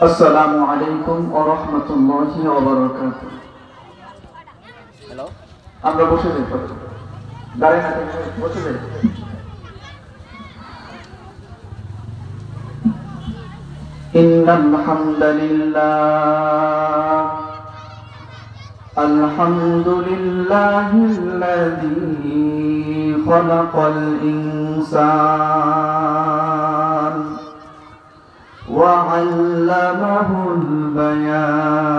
আসসালামু আলাইকুম ওয়া রাহমাতুল্লাহি ওয়া বারাকাতুহু হ্যালো আমরা বসে যাই পরে দাঁড়ায় না থেকে বসে যাই إن الحمد لله الحمد لله الذي خلق الإنسان وعلمه البيان.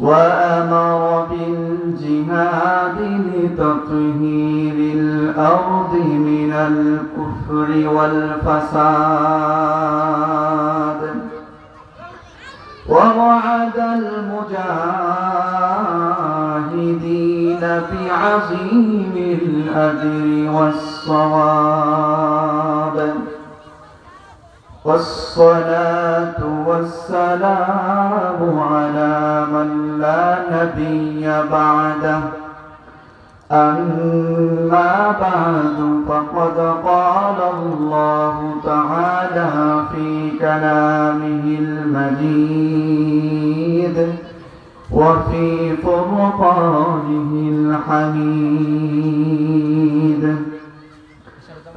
وأمر بالجهاد لتطهير الأرض من الكفر والفساد. ووعد المجاهدين بعظيم الأجر والصواب. والصلاة والسلام على من لا نبي بعده. أما بعد فقد قال الله تعالى في كلامه المجيد وفي فرقانه الحميد.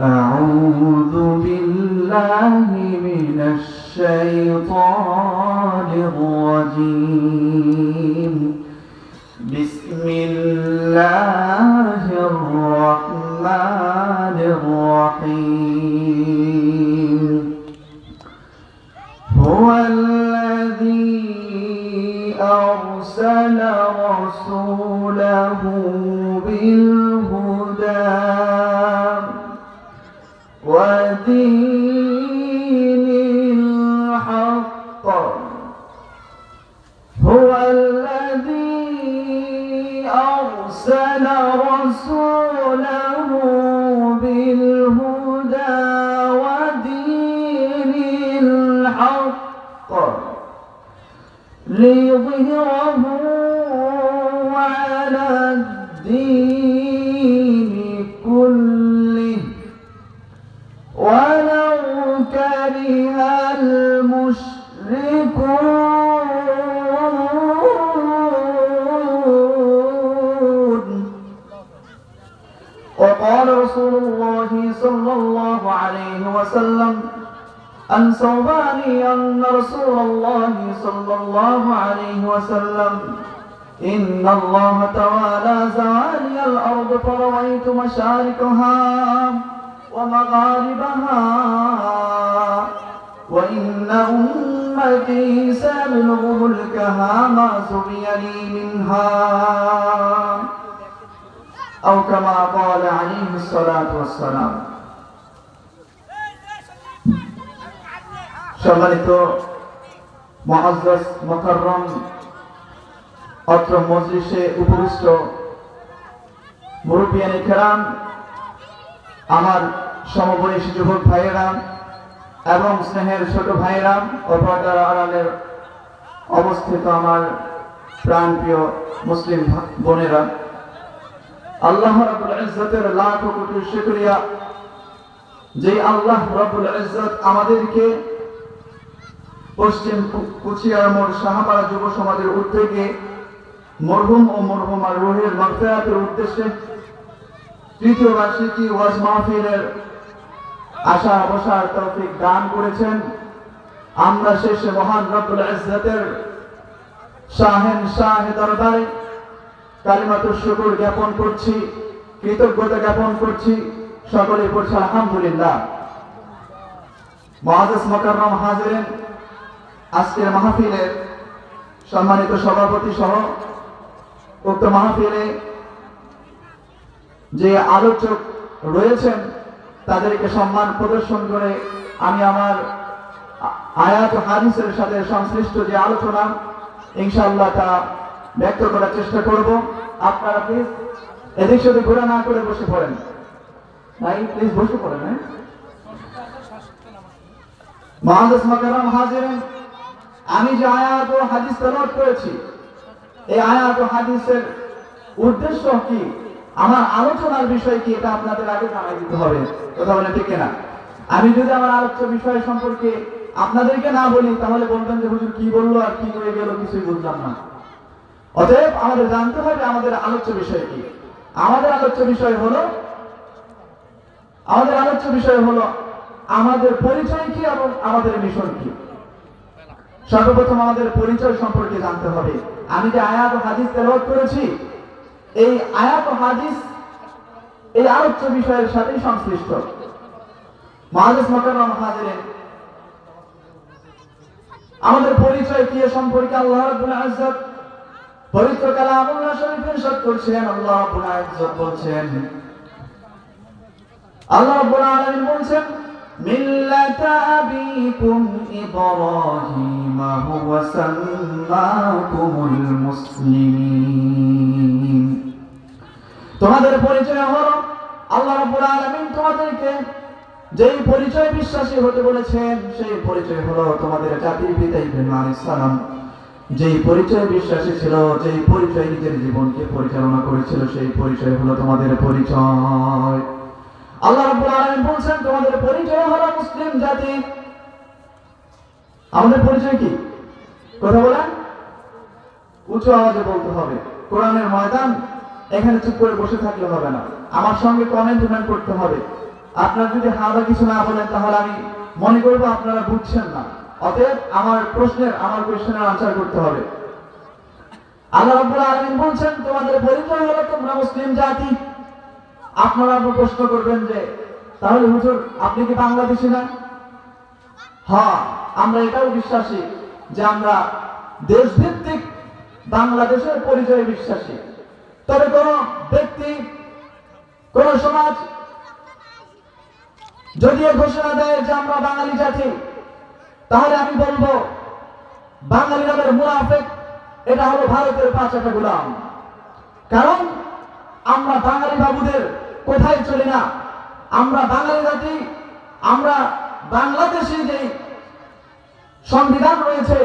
أعوذ بالله من الشيطان الرجيم. بسم الله الرحمن الرحيم. هو الذي أرسل رسوله إن الله توالى زوالي الأرض فرويت مشاركها ومغاربها وإن أمتي سيبلغ ملكها ما سبي لي منها أو كما قال عليه الصلاة والسلام সম্মানিত মহাজ্জাজ মোকাররম অত্র মজলিসে উপবিষ্ট মুরব্বিয়ানি কেরাম, আমার সমবয়সী যুবক ভাইয়েরা এবং স্নেহের ছোট ভাইয়েরা ও পর্দার আড়ালের অবস্থিত আমার প্রাণপ্রিয় মুসলিম বোনেরা, আল্লাহ রাব্বুল ইজ্জতের লাখ কোটি শুকরিয়া। যে আল্লাহ রাব্বুল ইজ্জত আমাদেরকে পশ্চিম কুচিয়ার মোড় সাহাপাড়া যুব সমাজের উদ্যোগে মরহুম ও মরহুমার রুহের মাগফিরাতের উদ্দেশ্যে তৃতীয় বার্ষিকী ওয়াজ মাহফিলের আশা বসার তৌফিক দান করেছেন আমরা শেষে মহান রব্বুল ইজ্জতের শাহেন শাহে দরবারে কালিমাতুর শুকুর জ্ঞাপন করছি, কৃতজ্ঞতা জ্ঞাপন করছি, সকলে পড়ছে আলহামদুলিল্লাহ। মহাজাস মকাররম হাজিরেন আজকের মাহফিলের সম্মানিত সভাপতি সহ উক্ত মাহফিলে যে আলোচক রয়েছেন, তাদেরকে সম্মান প্রদর্শন করে আমি আমার আয়াত হাদিসের সাথে সংশ্লিষ্ট যে আলোচনা, ইনশাআল্লাহ তা ব্যক্ত করার চেষ্টা করব। আপনারা প্লিজ এদিক সেদিক ঘোরা না করে বসে পড়েন। ভাই প্লিজ বসে পড়েন হ্যাঁ? মহাদেশ মাকারাম হাজিরেন, আমি যে আয়াত ও হাদিস তেলাওয়াত করেছি এই আয়াত ও হাদিসের উদ্দেশ্য কি? আমার আলোচনার বিষয় কি? এটা আপনাদের আগে জানাই দিতে হবে। কথা বলে ঠিক না আমি যদি আমার আলোচ্য বিষয় সম্পর্কে আপনাদেরকে না বলি, তাহলে বলবেন যে হুজুর কি বলল আর কি হয়ে গেল কিছুই বুঝলাম না। অতএব আমাদের জানতে হবে আমাদের আলোচ্য বিষয় কি? আমাদের আলোচ্য বিষয় হলো, আমাদের আলোচ্য বিষয় হলো আমাদের পরিচয় কি এবং আমাদের মিশন কি? সর্বপ্রথম আমাদের পরিচয় সম্পর্কে জানতে হবে। আমি যে আয়াত হাদিস তেলাওয়াত করেছি, এই আয়াত হাদিস এই আলোচ্য বিষয়ের সাথেই সংশ্লিষ্ট। মহাদেশ মকাররম হাজিরেন, আমাদের পরিচয় কি সম্পর্কে আল্লাহ রাব্বুল ইজ্জত পবিত্র করছেন, আল্লাহ রাব্বুল ইজ্জত বলছেন, আল্লাহ রাব্বুল আলামিন বলছেন, মিল্লাতা আবিকুম ইব্রাহিম। হুয়া সাম্মাকুমুল মুসলিমিন তোমাদের পরিচয় হলো আল্লাহ রাব্বুল আলামিন তোমাদেরকে যেই পরিচয় বিশ্বাসী হতে বলেছেন, সেই পরিচয় হলো তোমাদের জাতির পিতা ইব্রাহিম আলাইহিস সালাম। যেই পরিচয় বিশ্বাসী ছিল, যেই পরিচয় নিজের জীবনকে পরিচালনা করেছিল, সেই পরিচয় হলো তোমাদের পরিচয়। আল্লাহ রাব্বুল আলামিন বলছেন, তোমাদের পরিচয় হলো মুসলিম জাতি। আমাদের পরিচয় কি? কথা বলেন। উঁচু আওয়াজে বলতে হবে। কোরআনের ময়দান এখানে চুপ করে বসে থাকলে হবে না। আমার সঙ্গে কমেন্ট উমেন্ট করতে হবে। আপনার যদি হাওয়া কিছু না বলেন, তাহলে আমি মনে করব আপনারা বুঝছেন না। অতএব আমার প্রশ্নের, আমার কোশ্চেনের আনসার করতে হবে। আল্লাহ রাব্বুল আলামিন বলছেন, তোমাদের পরিচয় হলো তোমরা মুসলিম জাতি। আপনারা আবার প্রশ্ন করবেন যে, তাহলে হুজুর, আপনি কি বাংলাদেশি না? হ্যাঁ। আমরা এটাও বিশ্বাসী যে আমরা দেশভিত্তিক বাংলাদেশের পরিচয়ে বিশ্বাসী। তবে কোন ব্যক্তি, কোন সমাজ যদিও ঘোষণা দেয় যে আমরা বাঙালি জাতি, তাহলে আমি বলব, বাঙালি নামের মুনাফেক, এটা হলো ভারতের পাঁচ একটা গোলাম। কারণ আমরা বাঙালি বাবুদের কোথায় চলি না? আমরা বাঙালি জাতি, আমরা বাংলাদেশে যে সংবিধান রয়েছে,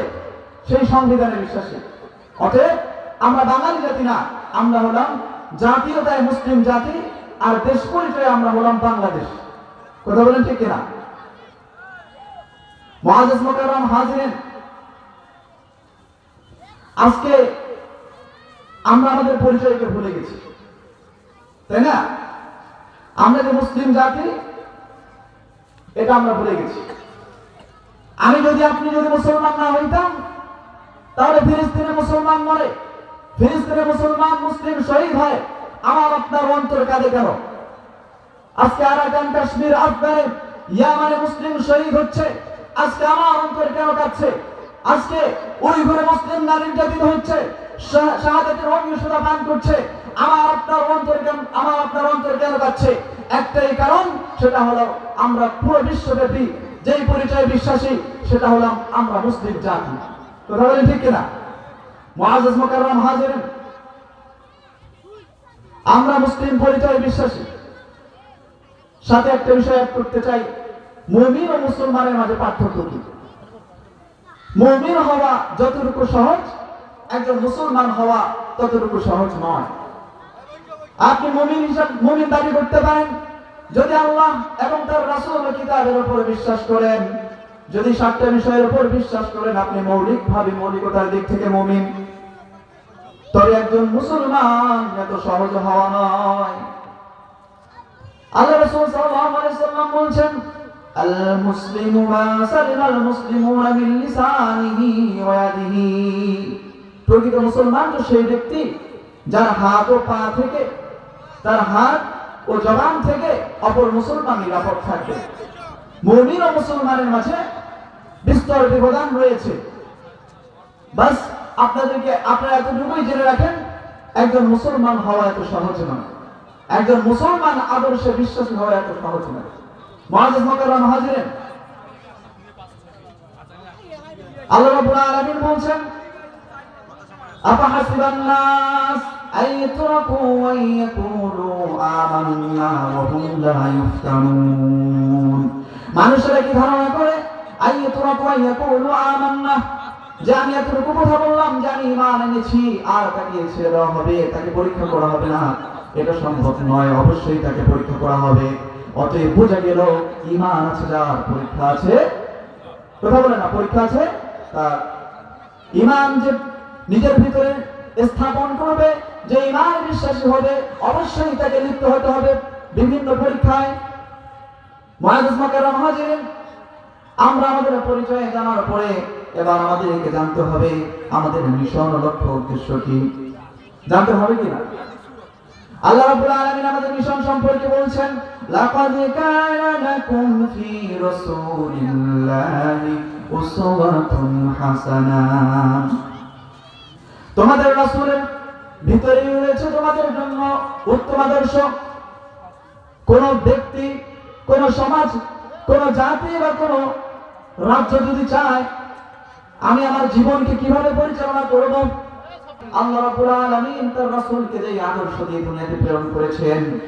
সেই সংবিধানে বিশ্বাসী। অতএব আমরা বাঙালি জাতি না, আমরা হলাম জাতীয়তায় মুসলিম জাতি, আর দেশ পরিচয়ে আমরা হলাম বাংলাদেশ। কথা বলেন ঠিক কিনা? মহাদেশ মোকাররম হাজিরেন, আজকে আমরা আমাদের পরিচয়কে ভুলে গেছি। তাই না? আমরা যে মুসলিম জাতি, এটা আমরা ভুলে গেছি। আমি যদি আপনি যদি মুসলমান না হইতাম, তাহলে ফিলিস্তিনে মুসলমান মরে। ফিলিস্তিনে মুসলমান মুসলিম শহীদ হয়। আমার আপনার অন্তর কাঁদে কেন? আজকে আরাকান কাশ্মীর আফগানে ইয়ামানে মুসলিম শহীদ হচ্ছে। আজকে আমার অন্তর কেন কাঁদছে? আজকে উইঘুরে মুসলিম নারী নির্যাতিত হচ্ছে, শাহ- শাহাদাতের অঙ্গীয় সুদা পান করছে। আমার আপনার অন্তর কেন আমার আপনার অন্তর কেন কাচ্ছে একটাই কারণ, সেটা হলো আমরা পুরো বিশ্বব্যাপী যেই পরিচয় বিশ্বাসী, সেটা হলাম আমরা মুসলিম জাতি। কথা বলেন ঠিক কিনা? মুআজ্জাজ মুকাররম হাজিরিন আমরা মুসলিম পরিচয় বিশ্বাসী। সাথে একটা বিষয় অ্যাড করতে চাই। মুমিন ও মুসলমানের মাঝে পার্থক্য কি? মুমিন হওয়া যতটুকু সহজ, একজন মুসলমান হওয়া ততটুকু সহজ নয়। আপনি মুমিন হিসাব মুমিন দাবি করতে পারেন যদি আল্লাহ এবং তার রাসূল কিতাবের উপর বিশ্বাস করেন, যদি সাতটা বিষয়ের উপর বিশ্বাস করেন, আপনি মৌলিক ভাবে মৌলিকতার দিক থেকে মুমিন। তবে একজন মুসলমান এত সহজ হওয়া নয়। আল্লাহ রাসূল সাল্লাল্লাহু আলাইহি সাল্লাম বলছেন আল মুসলিমু মা মুসলিমুনা মিন লিসানিহি ওয়া ইয়াদিহি। প্রকৃত মুসলমান তো সেই ব্যক্তি যার হাত ও পা থেকে, তার হাত ও জবান থেকে অপর মুসলমান নিরাপদ থাকবে। মুমিন ও মুসলমানের মাঝে বিস্তর ব্যবধান রয়েছে। বাস, আপনাদেরকে আপনারা এতটুকুই জেনে রাখেন, একজন মুসলমান হওয়া এত সহজ নয়। একজন মুসলমান আদর্শে বিশ্বাসী হওয়া এত সহজ নয়। মহাজিদ মকাররম হাজিরেন। আল্লাহ রাব্বুল আলামিন বলছেন, আফাহাসিবান নাস। মানুষেরা কি ধারণা করে? যে আমি কথা বললাম ইমান আর তাকে হবে, তাকে পরীক্ষা করা হবে না। এটা নয়, অবশ্যই তাকে পরীক্ষা করা হবে। অতএব বোঝা গেল, ইমান পরীক্ষা আছে। না, পরীক্ষা আছে ইমান যে নিজের ভিতরে স্থাপন করবে যে ইমান বিশ্বাসী হবে, অবশ্যই তাকে লিপ্ত হতে হবে বিভিন্ন পরীক্ষায়। আমরা আমাদের পরিচয় জানার পরে এবার আমাদেরকে জানতে হবে আমাদের মিশন লক্ষ্য উদ্দেশ্য কি। জানতে হবে কি না আল্লাহ রাব্বুল আলামিন আমাদের মিশন সম্পর্কে বলছেন, লাকাদ কানা ফি রাসূলিল্লাহি উসওয়াতুন হাসানাহ। তোমাদের রাসূলের ভিতরেই রয়েছে তোমাদের জন্য উত্তম আদর্শ। কোন ব্যক্তি, কোন সমাজ, কোন জাতি বা কোন রাজ্য যদি চায়, আমি আমার জীবনকে কীভাবে পরিচালনা করব? আল্লাহ রাব্বুল আলামিন যে আদর্শ দিয়ে দুনিয়াতে প্রেরণ করেছেন,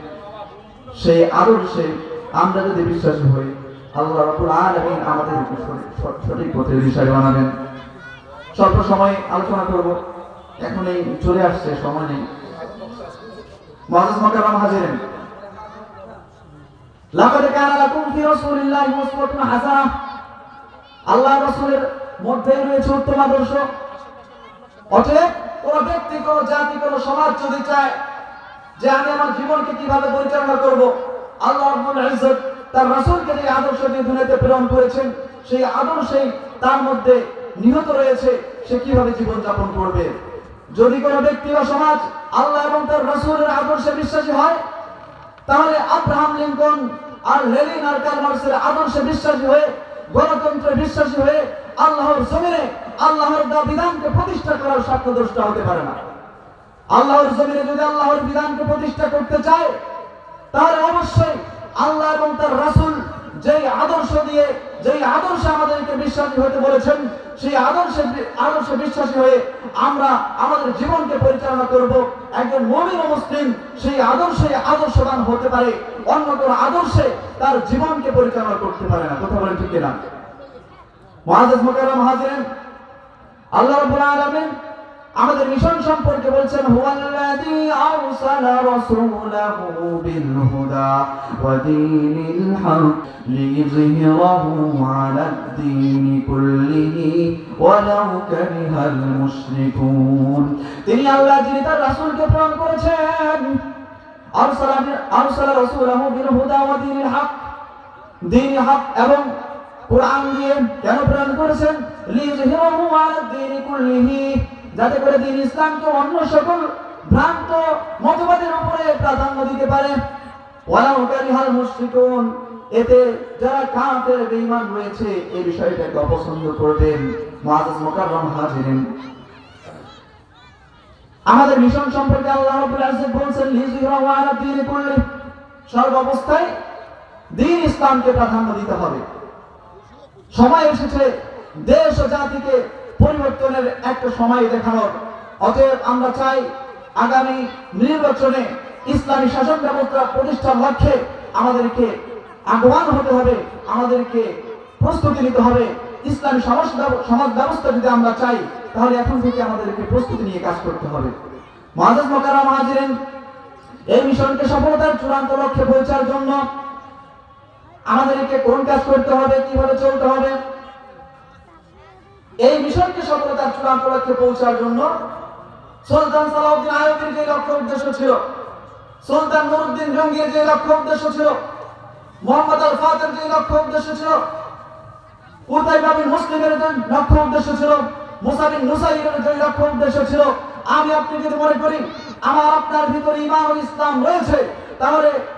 সেই আদর্শে আমরা যদি বিশ্বাসী হই, আল্লাহ রাব্বুল আলামিন আমাদেরকে সঠিক- পথের দিশায় বানাবেন। স্বল্প সময় আলোচনা করব। এখন এই চলে আসছে, সময় নেই। মহাজ মকারাম হাজিরেন লাকাদ কানা লাকুম ফি রাসূলিল্লাহি উসওয়াতুন হাসানাহ আল্লাহ রাসূলের মধ্যে রয়েছে উত্তম আদর্শ। অতএব ব্যক্তি জাতি সমাজ যদি চায় যে আমি আমার জীবনকে কীভাবে পরিচালনা করব, আল্লাহ রাব্বুল ইজ্জত তার রাসূলকে যে আদর্শ দিয়ে দুনিয়াতে প্রেরণ করেছেন, সেই আদর্শেই তার মধ্যে নিহত রয়েছে, সে কীভাবে জীবন যাপন করবে? যদি কোনো ব্যক্তি বা সমাজ আল্লাহ এবং তার রাসূলের আদর্শে বিশ্বাসী হয়, তাহলে আব্রাহাম লিঙ্কন আর লেনিন আর কার্ল মার্কসের আদর্শে বিশ্বাসী হয়ে, গণতন্ত্রে বিশ্বাসী হয়ে আল্লাহর জমিনে আল্লাহর বিধানকে প্রতিষ্ঠা করার স্বপ্নদ্রষ্টা হতে পারে না। আল্লাহর জমিনে যদি আল্লাহর বিধানকে প্রতিষ্ঠা করতে চায়, তাহলে অবশ্যই আল্লাহ এবং তার রাসূল যেই আদর্শ দিয়ে, যেই আদর্শে আমাদেরকে বিশ্বাসী হতে বলেছেন, সেই আদর্শে আদর্শে বিশ্বাসী হয়ে আমরা আমাদের জীবনকে পরিচালনা করব। একজন মমিন মুসলিম সেই আদর্শে আদর্শবান হতে পারে, অন্য কোন আদর্শে তার জীবনকে পরিচালনা করতে পারে না। কথা বলেন ঠিক কিনা? মহাদেশ মোকাররম হাজিরেন? আল্লাহ রাব্বুল আলামিন আমাদের মিশন সম্পর্কে বলছেন, হুয়াল্লাযী আরসালা রাসূলাহু বিল হুদা ওয়া দীনিল হক লিইযহিরাহু আলাদ দীনি কুল্লিহি ওয়ালাউ কারিহাল মুশরিকুন। তিনি আল্লাহ, যিনি তার রাসূলকে প্রেরণ করেছেন, আরসালা আরসালা রাসূলাহু বিল হুদা ওয়া দীনিল হক দিন হক এবং কোরআন দিয়ে কেন প্রেরণ করেছেন? লিযহিরাহু আলা দ্বীনি কুল্লিহি যাতে করে দিন ইসলামকে অন্য সকল ভ্রান্ত মতবাদের উপরে প্রাধান্য দিতে পারে। এতে যারা কাফের, বেঈমান রয়েছে, এই বিষয়টাকে অপছন্দ করবেন। আমাদের মিশন সম্পর্কে আল্লাহ রাব্বুল ইজ্জত বলছেন লিযহিরাহু আলা অবস্থায় দিন ইসলামকে প্রাধান্য দিতে হবে। সময় এসেছে, দেশ ও জাতিকে পরিবর্তনের একটা সময় দেখানোর। অতএব আমরা চাই আগামী নির্বাচনে ইসলামী শাসন ব্যবস্থা প্রতিষ্ঠার লক্ষ্যে আমাদেরকে আহ্বান হতে হবে, আমাদেরকে প্রস্তুতি নিতে হবে। ইসলামী সমাজ সমাজ ব্যবস্থা যদি আমরা চাই, তাহলে এখন থেকে আমাদেরকে প্রস্তুতি নিয়ে কাজ করতে হবে। মহাজাজ মকারা মহাজিরেন এই মিশনকে সফলতার চূড়ান্ত লক্ষ্যে পৌঁছার জন্য আমাদেরকে কোন কাজ করতে হবে, কীভাবে চলতে হবে এই মিশনকে সফলতার চূড়ান্ত লক্ষ্যে পৌঁছার জন্য সুলতান সালাউদ্দিন আয়ুবের যে লক্ষ্য উদ্দেশ্য ছিল, সুলতান নুরুদ্দিন জঙ্গির যে লক্ষ্য উদ্দেশ্য ছিল, মোহাম্মদ আল ফাতের যে লক্ষ্য উদ্দেশ্য ছিল উতাই বাবিন মুসলিমের যে লক্ষ্য উদ্দেশ্য ছিল মুসাবিন নুসাইরের যে লক্ষ্য উদ্দেশ্য ছিল, আমি আপনি যদি মনে করি, আমার আপনার ভিতরে ইমান ও ইসলাম রয়েছে, তাহলে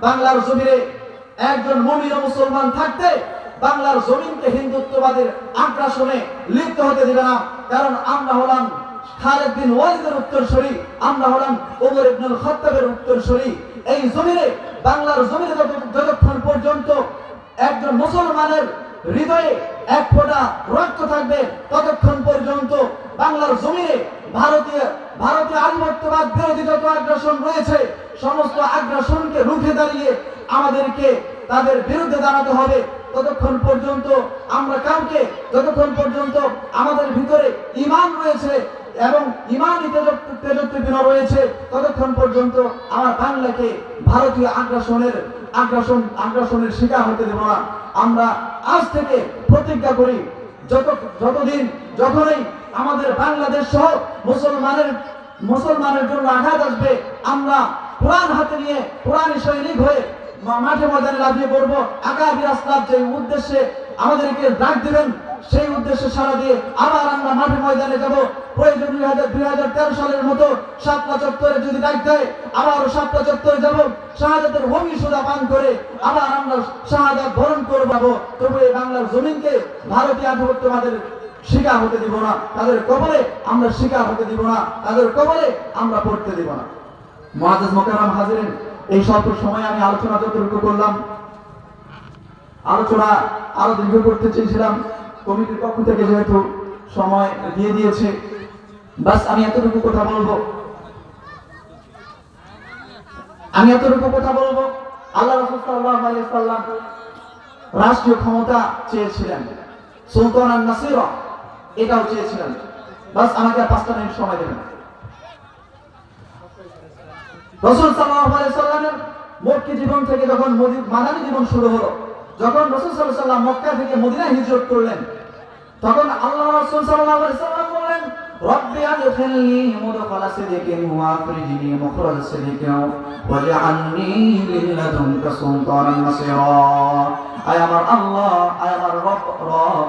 বাংলার জমিনে একজন মমিন মুসলমান থাকতে বাংলার জমিনকে হিন্দুত্ববাদের আগ্রাসনে লিপ্ত হতে দিবে না। কারণ আমরা হলাম খালেদ বিন ওয়ালিদের উত্তরসূরি, আমরা হলাম ওমর ইবনুল খাত্তাবের উত্তরসূরি। এই জমিনে, বাংলার জমিনে যত- যতক্ষণ পর্যন্ত মুসলমানের হৃদয়ে এক ফোঁটা রক্ত থাকবে, ততক্ষণ পর্যন্ত বাংলার জমিনে ভারতীয় ভারতীয় বিরোধী যত রয়েছে, সমস্ত আগ্রাসনকে রুখে দাঁড়িয়ে আমাদেরকে তাদের বিরুদ্ধে হবে। ততক্ষণ পর্যন্ত আমরা কাউকে যতক্ষণ পর্যন্ত আমাদের ভিতরে ইমান রয়েছে এবং ইমানই তেজত্বপীন রয়েছে, ততক্ষণ পর্যন্ত আমার বাংলাকে ভারতীয় আগ্রাসনের, আগ্রাসন, আগ্রাসনের শিকার হতে দেব না। আমরা আজ থেকে প্রতিজ্ঞা করি, যত, যতদিন যখনই আমাদের বাংলাদেশ সহ মুসলমানের মুসলমানের জন্য আঘাত আসবে। আমরা কোরআন হাতে নিয়ে, কোরআন সৈনিক হয়ে মাঠে ময়দানে লাফিয়ে পড়ব। আকাবির আসলাম যে উদ্দেশ্যে আমাদেরকে ডাক দিবেন, সেই উদ্দেশ্যে সারা দিয়ে আবার আমরা মাঠে ময়দানে যাব। প্রয়োজন দুই হাজার দুই হাজার তেরো সালের মতো সাতটা চত্বরে যদি ডাক দেয় আবার সাতটা চত্বরে যাব। শাহাদাতের ভূমি সুদা পান করে আবার আমরা শাহাদাত বরণ করে পাবো। তবু এই বাংলার জমিনকে ভারতীয় আধিপত্যবাদের শিকার হতে দিব না। তাদের কবলে আমরা শিকার হতে দিব না। তাদের কবলে আমরা পড়তে দিব না। মহাজাজ মোকারাম হাজিরেন, এই স্বল্প সময়ে আমি আলোচনা যতটুকু করলাম, আলোচনা আরও দীর্ঘ করতে চেয়েছিলাম। কমিটির পক্ষ থেকে যেহেতু সময় দিয়ে দিয়েছে, বাস আমি এতটুকু কথা বলব। আমি এতটুকু কথা বলব, আল্লাহ রসুল সাল্লাল্লাহু আলাইহি সাল্লাম রাষ্ট্রীয় ক্ষমতা চেয়েছিলেন, সুলতান নাসির এটাও চেয়েছিলেন বাস আমাকে পাঁচটা মিনিট সময় দেবেন। রসুল সাল্লামের মক্কি জীবন থেকে যখন মদি- মাদানী জীবন শুরু হলো, যখন রসুল আলাইহি সাল্লাম মক্কা থেকে মদিনায় হিজরত করলেন, তখন আল্লাহ রাসূল আলাইহি সাল্লাম বললেন আল্লাহ, আয় আমার রব রব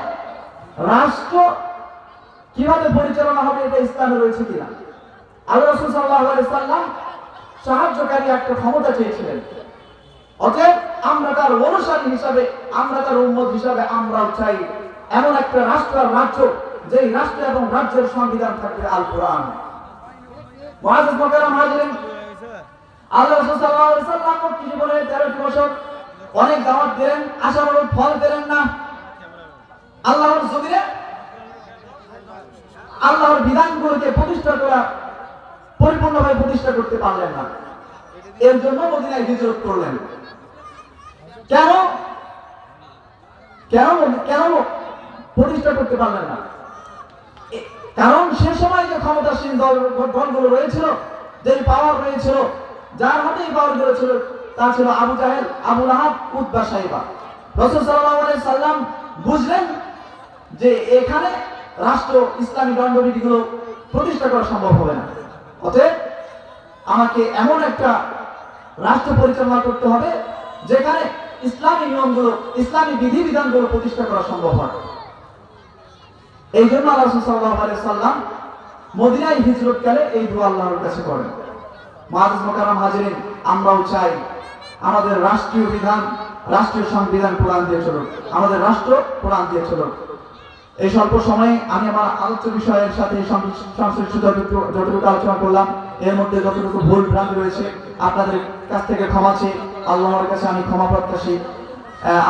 রাষ্ট্র কীভাবে পরিচালনা হবে এটা ইসলামে রয়েছে কিনা? আল্লাহ রাসূল সাল্লাম সাহায্যকারী একটা ক্ষমতা চেয়েছিলেন। অতএব আমরা তার অনুসারী হিসাবে, আমরা তার উম্মত হিসাবে আমরাও চাই এমন একটা রাষ্ট্র আর রাজ্য, যেই রাষ্ট্র এবং রাজ্যের সংবিধান থাকবে আল কোরআন আল্লাহ সাল্লাম জীবনে 13টি বছর অনেক দাওয়াত দিলেন, আশানুরূপ ফল পেলেন না। আল্লাহর জমিনে আল্লাহর বিধানগুলোকে প্রতিষ্ঠা করা পরিপূর্ণভাবে প্রতিষ্ঠা করতে পারলেন না। এর জন্য মদিনায় হিজরত করলেন। কেন? কেন কেন প্রতিষ্ঠা করতে পারলেন না? কারণ সে সময় যে ক্ষমতাসীন দল, দলগুলো রয়েছিল যে পাওয়ার রয়েছিল, যার হাতে পাওয়ারগুলো ছিল, তা ছিল আবু জাহেল, আবু লাহাব উদ্বা সাহেবা। রসুল সাল্লাম বুঝলেন যে এখানে রাষ্ট্র, ইসলামী দণ্ডবিধিগুলো প্রতিষ্ঠা করা সম্ভব হবে না। অতএব আমাকে এমন একটা রাষ্ট্র পরিচালনা করতে হবে যেখানে ইসলামী নিয়মগুলো, ইসলামী বিধিবিধানগুলো প্রতিষ্ঠা করা সম্ভব হয়। এই জন্য আল্লাহ সাল্লাম মদিনায় হিজরতকালে এই দোয়া আল্লাহর কাছে করেন। মাহাজ হাজিরিন, আমরাও চাই আমাদের রাষ্ট্রীয় বিধান, রাষ্ট্রীয় সংবিধান কোরআন দিয়ে চলুক, আমাদের রাষ্ট্র কোরআন দিয়ে চলুক। এই স্বল্প সময়ে আমি আমার আলোচ্য বিষয়ের সাথে সংশ্লিষ্ট যতটুকু আলোচনা করলাম, এর মধ্যে যতটুকু ভুল ভ্রান্তি রয়েছে, আপনাদের কাছ থেকে ক্ষমা চেয়ে আল্লাহর কাছে আমি ক্ষমা প্রত্যাশী।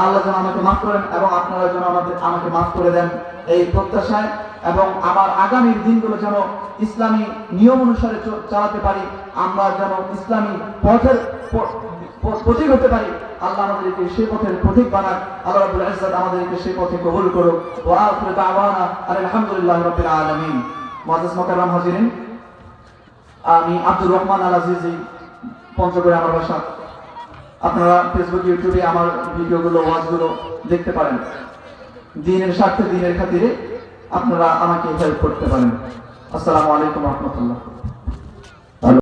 আল্লাহ যেন আমাকে মাফ করেন এবং আপনারা যেন আমাদের, আমাকে মাফ করে দেন এই প্রত্যাশায় এবং আমার আগামীর দিনগুলো যেন ইসলামী নিয়ম অনুসারে চালাতে পারি, আমরা যেন ইসলামী পথের প্রতীক হতে পারি। আল্লাহ আমাদেরকে সেই পথের প্রতীক বানান আল্লাহ রাব্বুল ইজ্জত আমাদেরকে সেই পথে কবুল করুক। ওয়া আখিরু দাওয়ানা আলহামদুলিল্লাহি রাব্বিল আলামিন। মুআজ্জাজ মুকাররম হাজিরিন। আমি আব্দুর রহমান আল আজিজি পঞ্চগড়ে আমার বাসা আপনারা ফেসবুক ইউটিউবে আমার ভিডিওগুলো, ওয়াজগুলো দেখতে পারেন। দিনের স্বার্থে, দিনের খাতিরে আপনারা আমাকে হেল্প করতে পারেন। আসসালামু আলাইকুম রহমতুল্লাহ।